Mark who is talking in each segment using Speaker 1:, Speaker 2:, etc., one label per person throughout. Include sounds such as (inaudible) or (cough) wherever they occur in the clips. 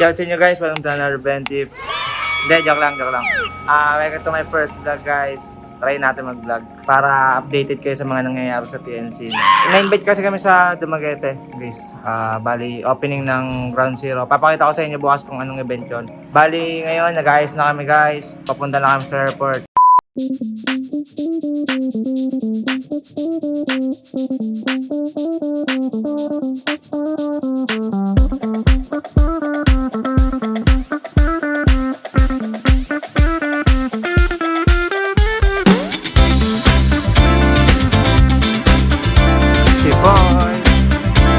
Speaker 1: Shout sa inyo guys, welcome to another Ben Tips. Hindi, joke lang, joke lang. Ah, welcome to my first vlog guys. Try natin mag-vlog para updated kayo sa mga nangyayari sa TNC. Na-invite kasi kami sa Dumaguete, guys. Ah, bali, opening ng Ground Zero. Papakita ko sa inyo bukas kung anong event yon. Bali, ngayon, nag-ayos na kami guys. Papunta na kami sa airport. Boy.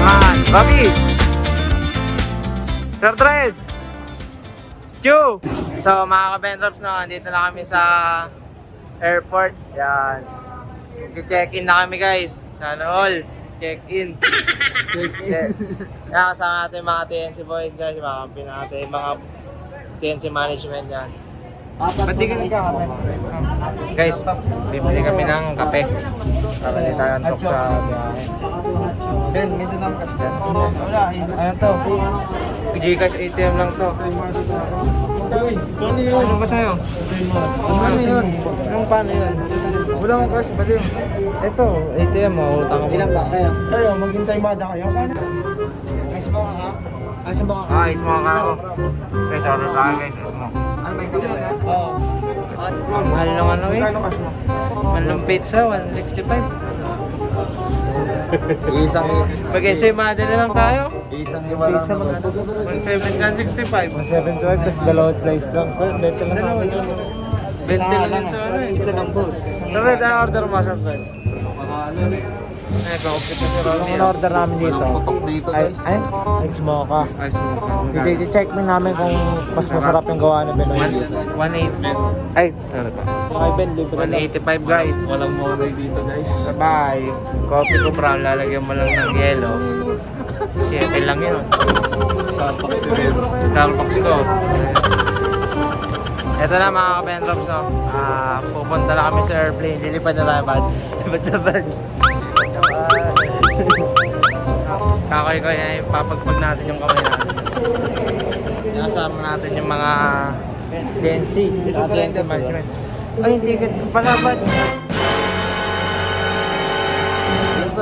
Speaker 1: Man, Bobby. Sir Dred. Chu. So mga ka-Bentrops no, andito na kami sa airport. Yan. Check-in na kami guys. Sana all. Check-in. Check-in. Yan, kasama natin mga TNC boys guys. Mga kampi natin. Mga TNC management yan. Ba't di ka? Guys, bibili kami ng kape. Para di tayo antok sa biyahe.
Speaker 2: Ben, medyo lang kasi
Speaker 1: ano to? Gcash ATM lang to.
Speaker 2: Uy, paano yun?
Speaker 1: Ano ba sa'yo?
Speaker 2: Ano yun?
Speaker 1: Anong paano yun?
Speaker 2: Wala akong cash, bali.
Speaker 1: Ito, ATM mo, utang ka Ilang ba kayo?
Speaker 2: Kayo, mag-insaymada kayo.
Speaker 1: Ayos mo ka Ayos mo ka Ayos mo ka ako. Guys, order akin guys, ayos mo.
Speaker 2: Ano kape yan?
Speaker 1: Oo. Mahal lang ano eh. Mahal ng pizza, 165.
Speaker 2: Isang,
Speaker 1: Mag-ensaymada na lang tayo.
Speaker 2: isang iba lang.
Speaker 1: Pizza magkano? 165.
Speaker 2: 175, tapos dalawang slice lang. Benta lang
Speaker 1: Dalawa lang. 20 lang sa ano eh.
Speaker 2: Isa lang boss.
Speaker 1: Ang order mo, Sir Fred. Eh,
Speaker 2: Ang order namin dito.
Speaker 3: dito,
Speaker 2: Ay,
Speaker 3: guys.
Speaker 2: ay, ex mocha.
Speaker 1: Ayos mo ka.
Speaker 2: I-check mo namin kung mas masarap yung gawa ni Benoy dito.
Speaker 1: 180. Ay, sorry pa.
Speaker 2: Okay, Ben, libre lang.
Speaker 1: 185 guys.
Speaker 3: Walang moray dito, guys.
Speaker 1: Bye. Coffee ko brown, lalagyan mo lang ng yellow. Shit, lang yun.
Speaker 3: Starbucks ni Ben.
Speaker 1: Starbucks ko. Ito na mga ka-Bentrops, no? Ah, pupunta na kami sa airplane. Lilipad na tayo, bad. (laughs) Lipad na, bad. Kakoy ko yan, papagpag natin yung kamay natin. Kasama natin yung mga DNC.
Speaker 2: Ito sa render
Speaker 1: management. Ay, yung ticket ko pala,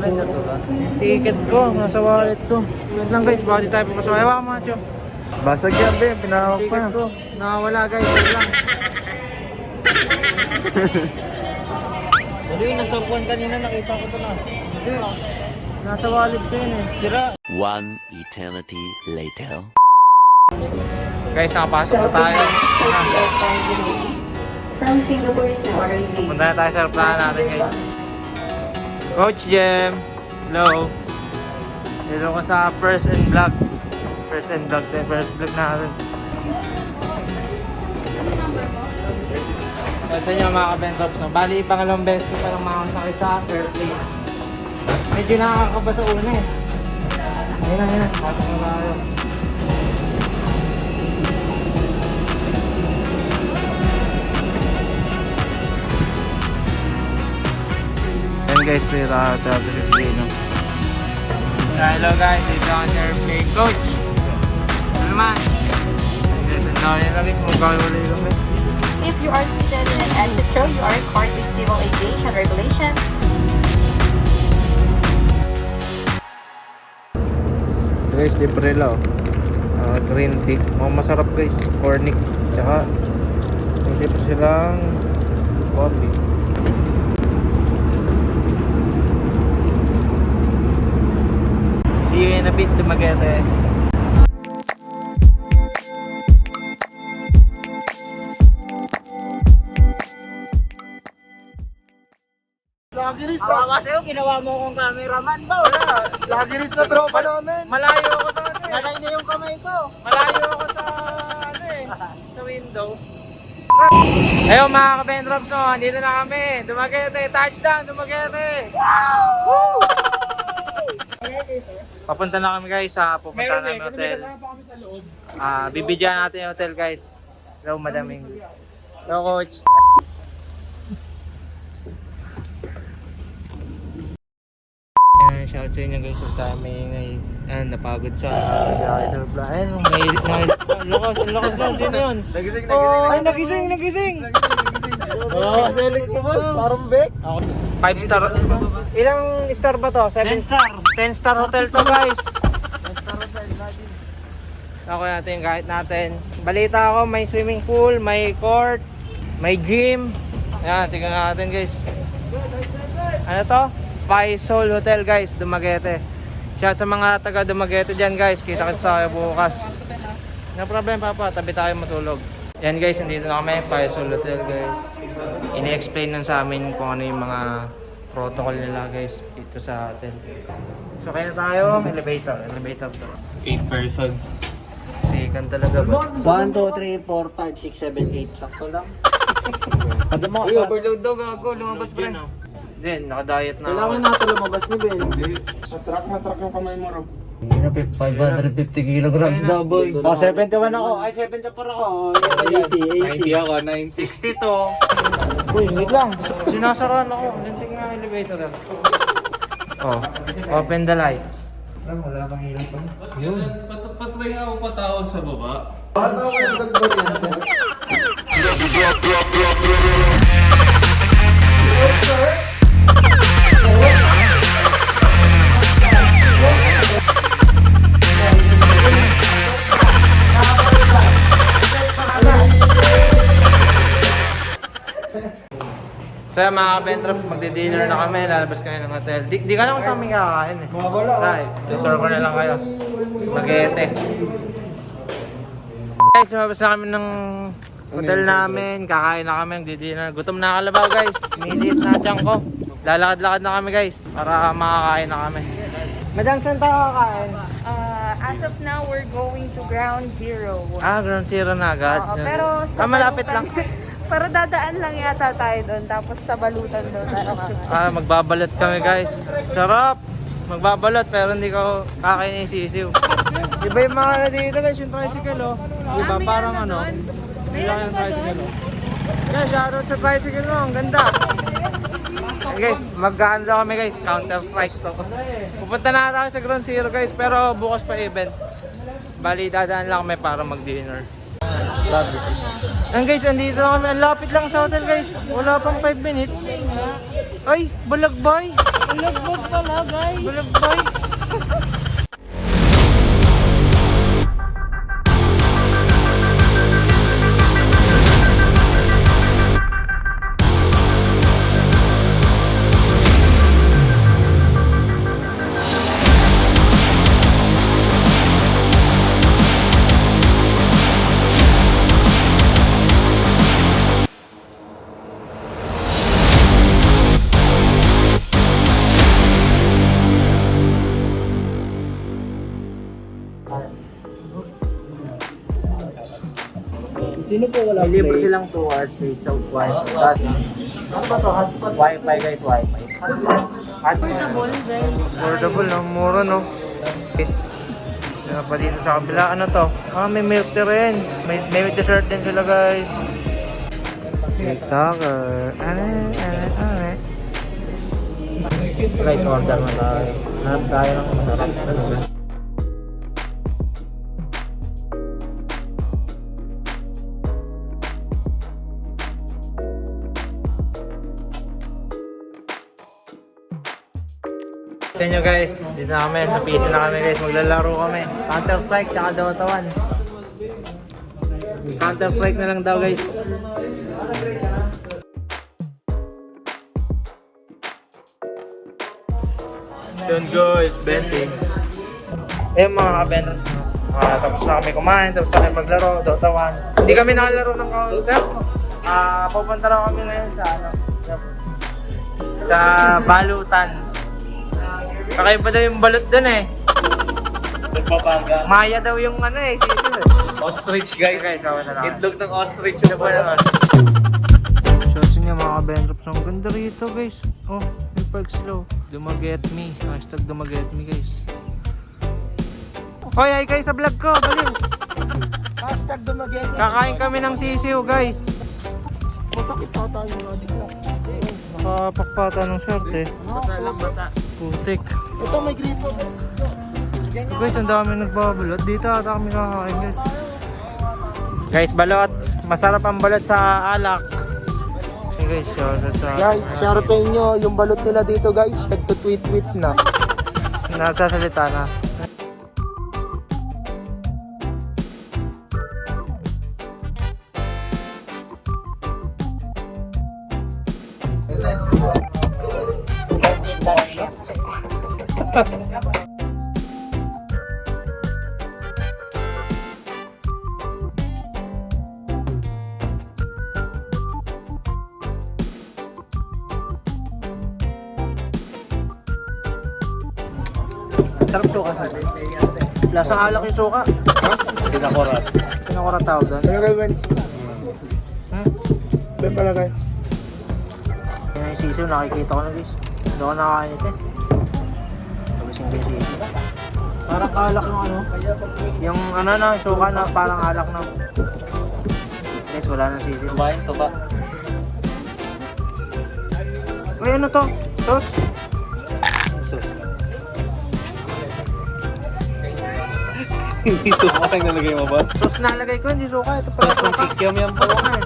Speaker 2: rin na to ba?
Speaker 1: Ticket ko, nasa wallet ko. Wait lang guys, baka di tayo pumasok. Ewan ka mga Cho.
Speaker 2: Basag yan, Ben. Pinahawak pa.
Speaker 1: Ticket ko, nakawala guys. Wait lang. (laughs)
Speaker 2: Ano yung nasa upuan kanina, nakita ko to na.
Speaker 1: Hindi. Nasa wallet ko yun eh. Sira.
Speaker 4: One eternity later.
Speaker 1: Guys, nakapasok na tayo.
Speaker 5: From Singapore sa RIV.
Speaker 1: Punta na tayo sa aeroplano natin guys. Coach Jem. Hello. Dito ko sa first and vlog. First and vlog. tayo, First vlog natin. So, sa inyo mga kabentops, no? Bali, pangalawang beses ko palang makakasakay sa airplane. Medyo nakakaba sa una eh. Ayun na, ayun na. Pasok na tayo. Ayan guys, pera tayo sa no? Hello guys, dito ako sa airplane coach. Ano naman? Na yung.
Speaker 5: If you are seated in an exit row, you are required to civil aviation regulations.
Speaker 1: Guys, libre lang. Ah, green tea. Mga masarap guys. Cornic. Tsaka, hindi pa silang coffee. See you in a bit, Dumaguete.
Speaker 2: Lagiris na. kasi yung ginawa mo kong cameraman ba? Wala. Lagiris na tropa namin.
Speaker 1: Malayo ako sa ano eh.
Speaker 2: Malay na yung kamay ko.
Speaker 1: Malayo ako sa ano eh. Sa window. Ayun mga ka-Bendrops no, andito na kami. Dumaguete, touchdown, Dumaguete! Woo! Papunta na kami guys sa pupunta namin hotel. Ah, bibidyan natin yung hotel guys. Hello, madaming. Hello, coach. Eh, Ayan, shout sa inyo guys. Tayo may ingay. Ayan, napagod sa sa reply. Ayan, may edit na edit. Ang lakas, ang lakas lang. Sino yun?
Speaker 2: Nagising,
Speaker 1: Oh, ay, nagising, nagising.
Speaker 2: Oo, select ko boss. Parang back.
Speaker 1: Ako, 5 star. Ilang star ba to? 7 star. 10 star hotel to guys. Ako natin yung kahit natin. Balita ako, may swimming pool, may court, may gym. Ayan, tingnan natin guys. Ano to? Faisal Hotel guys, Dumaguete. Shout sa mga taga Dumaguete dyan guys. Kita kita sa bukas. No problem papa, tabi tayo matulog. Yan guys, nandito na kami, Faisal Hotel guys. Ini-explain lang sa amin kung ano yung mga protocol nila guys dito sa hotel. So kaya na tayo, elevator, elevator to.
Speaker 3: 8 persons.
Speaker 1: Sikan talaga ba?
Speaker 2: 1, 2, 3, 4, 5, 6, 7, 8. Sakto lang. (laughs)
Speaker 1: Uy, overload daw gago, lumabas pa rin. Hindi, naka-diet na
Speaker 2: Kailangan
Speaker 1: ako.
Speaker 2: natin lumabas ni Ben. Matrak, matrak yung kamay mo ram.
Speaker 1: 550 kilograms daw boy. Oh, 71 ako. Ay, 74 ako.
Speaker 2: 80,
Speaker 3: 90 ako,
Speaker 1: 62.
Speaker 3: 90.
Speaker 2: Uy, wait lang.
Speaker 1: Sinasaraan ako. Linting nga elevator ah. Oh, open the lights. Wala bang ilaw pa?
Speaker 3: Yun. Pat, pat may ako patawag sa baba.
Speaker 1: So yun, mga kabentrop, magdi-dinner na kami, lalabas kami ng hotel. Di, di ka lang kung saan kami kakain eh. Ay, tutor ko na lang kayo. Magete. Guys, lumabas na kami ng hotel namin, kakain na kami, magdi-dinner. Gutom na kalabaw guys, miniliit na dyan ko. Lalakad-lakad na kami guys, para makakain na kami. Madam, saan tayo kakain?
Speaker 6: Uh, as of now, we're going to Ground Zero.
Speaker 1: Ah, ground zero na agad.
Speaker 6: Oo, pero sa
Speaker 1: ah, malapit lang.
Speaker 6: Pero dadaan lang yata tayo doon, tapos sa balutan doon tayo kakain.
Speaker 1: Ah, magbabalot kami guys. Sarap! Magbabalot pero hindi ko kakain yung sisiw. Iba yung mga ano dito guys, yung tricycle oh. Diba
Speaker 6: may
Speaker 1: parang
Speaker 6: ano
Speaker 1: ano?
Speaker 6: doon?
Speaker 1: May lang yung tricycle oh. Guys, shoutout sa tricycle mo, ang ganda. Eh, guys, mag-ano daw kami guys, counter strike to. Pupunta na tayo sa Ground Zero guys, pero bukas pa event. Bali, dadaan lang kami para mag-dinner. It. And guys, andito na kami. Ang lapit lang sa hotel guys. Wala pang 5 minutes. Ay, balagbay.
Speaker 6: Bulagbog pala, guys.
Speaker 1: Balagbay.
Speaker 2: Sino po wala
Speaker 1: Libre silang 2 hours guys sa wifi. Tapos, ano ba to? Hotspot? Wifi guys, wifi. Hotspot.
Speaker 6: Affordable, guys.
Speaker 1: Affordable, no? Mura, no? Guys, yun pa dito sa kabila. Ano to? Ah, may milk tea rin. May, may dessert din sila, guys. TikToker. Ano, ano, ano. Guys, order na tayo. Hanap tayo ng masarap. Ano ba? Sa inyo guys, dito na kami, sa PC na kami guys, maglalaro kami. Counter Strike, tsaka Dota 1. Counter Strike na lang daw guys. Yun guys, betting. Eh mga kabenders, ah, tapos na kami kumain, tapos na kami maglaro, Dota 1. Hindi kami nakalaro ng counter. Ah, pupunta na kami ngayon sa ano, sa balutan. Kakaiba daw yung balot dun eh.
Speaker 3: Nagpapaga.
Speaker 1: Maya daw yung ano eh, eh.
Speaker 3: Ostrich guys.
Speaker 1: Okay, sawa na lang.
Speaker 3: Itlog ng ostrich
Speaker 1: Ito pa naman. Shots niya mga ka-Bentrops. Ang ganda rito guys. Oh, may park slow. Dumaget me. Hashtag dumaget me guys. Hoy, ay kayo sa vlog ko. Baliw.
Speaker 2: Hashtag dumagyan.
Speaker 1: Kakain kami ng sisiw guys.
Speaker 2: Masakit pa tayo nga. Di ko.
Speaker 1: Nakapakpata ng short eh.
Speaker 2: Basa lang basa.
Speaker 1: Putik.
Speaker 2: Ito may gripo.
Speaker 1: Guys, ang dami nagbabalot. Dito ata kami kakain guys. Guys, balot. Masarap ang balot sa alak. Okay guys, shoutout sa...
Speaker 2: Guys, shoutout sa inyo. Yung balot nila dito guys, nagto-tweet-tweet na.
Speaker 1: Nasasalita na. Lasang alak yung suka.
Speaker 3: Pinakurat.
Speaker 1: Pinakurat tawag doon.
Speaker 2: Kayo, Ben?
Speaker 1: Hmm?
Speaker 2: Ben pala kayo.
Speaker 1: Yan yung sisiw, nakikita ko na guys. Hindi ako nakakain ito eh. Labasing ba yung sisiw? Parang alak yung ano. Yung ano na, suka na parang alak na. Guys, wala nang sisiw.
Speaker 3: Kumain to ba?
Speaker 1: Uy, ano to? Tos?
Speaker 3: Hindi suka ang nalagay mo, boss.
Speaker 1: Sos nalagay ko, hindi suka. Ito pala
Speaker 3: Sus ng kikiam yan po.
Speaker 1: Eh.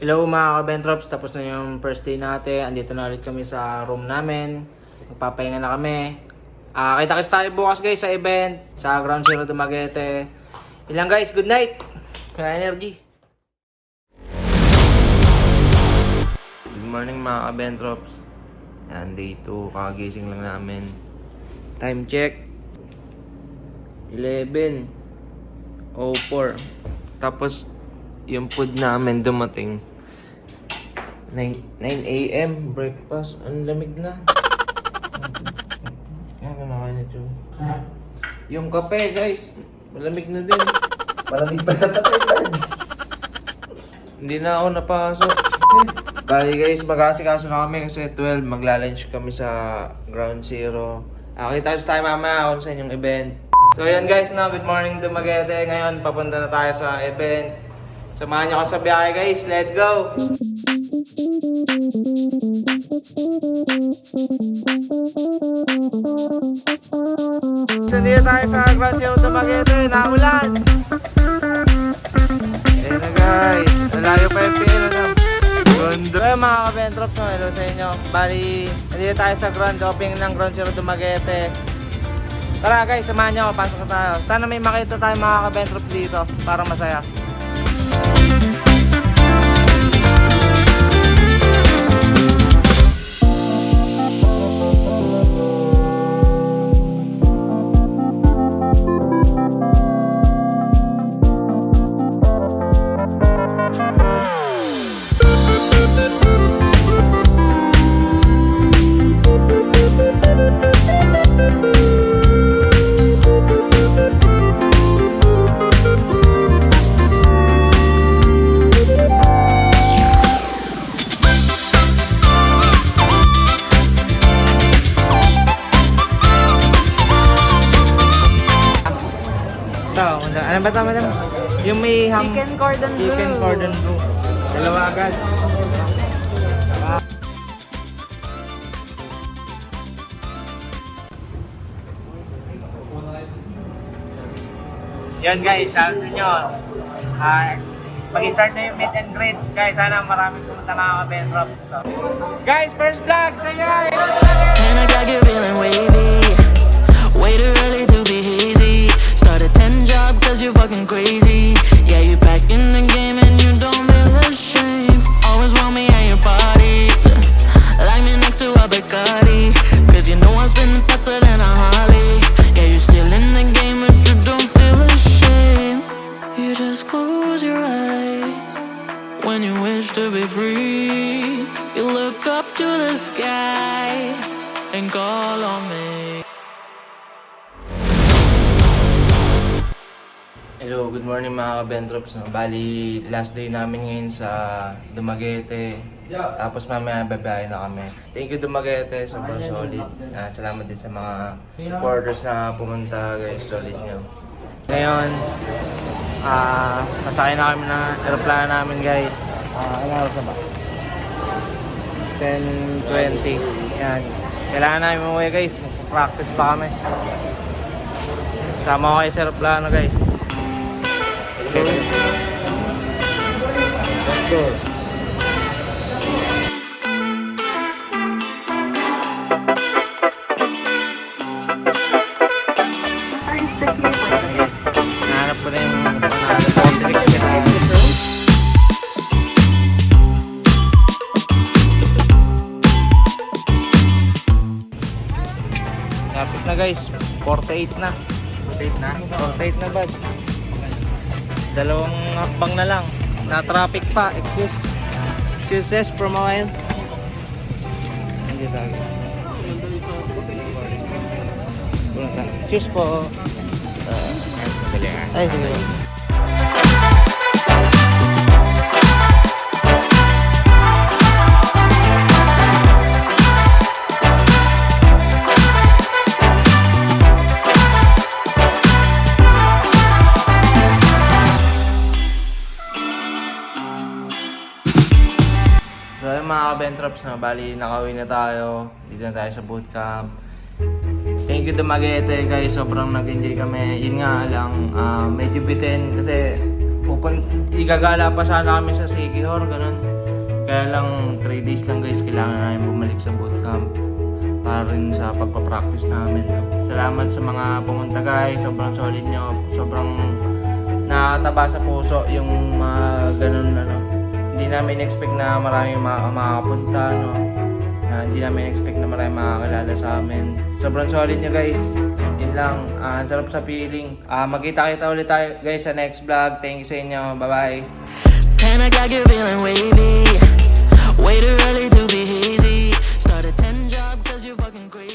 Speaker 1: Hello mga kabentrops, tapos na yung first day natin. Andito na ulit kami sa room namin. Magpapahinga na kami. Ah, kita-kits tayo bukas guys sa event sa Ground Zero Dumaguete. Ilang guys, good night. Kaya energy. Good morning mga kabentrops. Yan, day 2, kakagising lang namin. Time check. 11. 04. Tapos, yung food namin dumating. 9, 9 a.m. Breakfast. Ang lamig na. Yan, kinakain na Joe. Yung kape, guys. Malamig na din.
Speaker 2: Malamig pa na tatay,
Speaker 1: Hindi na ako napasok. (laughs) Bali guys, mag-aasikaso na kami kasi 12, magla-lunch kami sa Ground Zero. Ah, kita tayo mamaya kung sa inyong event. So yan guys, na good morning to Magete. Ngayon, papunta na tayo sa event. Samahan niyo ako sa biyahe guys, let's go! So tayo sa Ground Zero to Magete, naulan! Ayan na guys, malayo pa yung pila na. Ganda. Kaya mga kabentrops, no, hello sa inyo. Bali, nandito tayo sa grand opening ng Ground Zero Dumaguete. Tara guys, samahan nyo pasok tayo. Sana may makita tayo mga kabentrops dito para masaya.
Speaker 6: Chicken cordon bleu.
Speaker 1: Chicken cordon bleu. Dalawa agad. Yan guys, sabi nyo. Ah, Pag-start na yung meet and greet. Guys, sana maraming pumunta mga ka-Bentrop. So. Guys, first vlog! Saya!
Speaker 7: And I got you feeling wavy. A 10 job cause you're fucking crazy. Yeah, you back in the game and you don't feel ashamed. Always want me at your party. Like me next to a Bacardi. Cause you know I'm spinning faster than a Harley. Yeah, you're still in the game but you don't feel ashamed. You just close your eyes. When you wish to be free, you look up to the sky and call on me.
Speaker 1: Hello, good morning mga ka-Bentrops. No? Bali, last day namin ngayon sa Dumaguete. Tapos mamaya babae na kami. Thank you Dumaguete, sobrang solid. At salamat din sa mga supporters na pumunta guys, solid nyo. Ngayon, ah, nasakay na kami na aeroplano namin guys. Ah, ano oras na ba? 10.20. Yan. Kailangan namin umuwi guys. Magpa-practice pa kami. Sama ko kayo sa aeroplano guys. Let's go. Nahanap ko na yung panalo ko. Lapit na guys. 48 na.
Speaker 2: 48 na.
Speaker 1: 48 na bad. Dalawang hakbang na lang. Na traffic pa. Excuse. Excuses from my end. Hindi tayo. Excuse po. Uh, ay, sige. Kabentrops na, bali nakauwi na tayo. Dito na tayo sa bootcamp. Thank you to Magete guys, sobrang nag-enjoy kami. Yun nga lang, ah, medyo bitin kasi pupun igagala pa sana kami sa Sigihor, ganun. Kaya lang 3 days lang guys, kailangan namin bumalik sa bootcamp para rin sa pagpapractice namin. Salamat sa mga pumunta guys, sobrang solid nyo, sobrang nakataba sa puso yung mga ganun ano hindi namin expect na marami ma makakapunta, no? Na hindi namin expect na marami makakilala sa amin. Sobrang solid nyo guys. Yun lang. Uh, sarap sa feeling. Uh, Magkita-kita ulit tayo guys sa next vlog. Thank you sa inyo. Bye-bye.
Speaker 7: Panic, I get feeling wavy. Way too early to be easy. Start a 10 job cause you fucking crazy.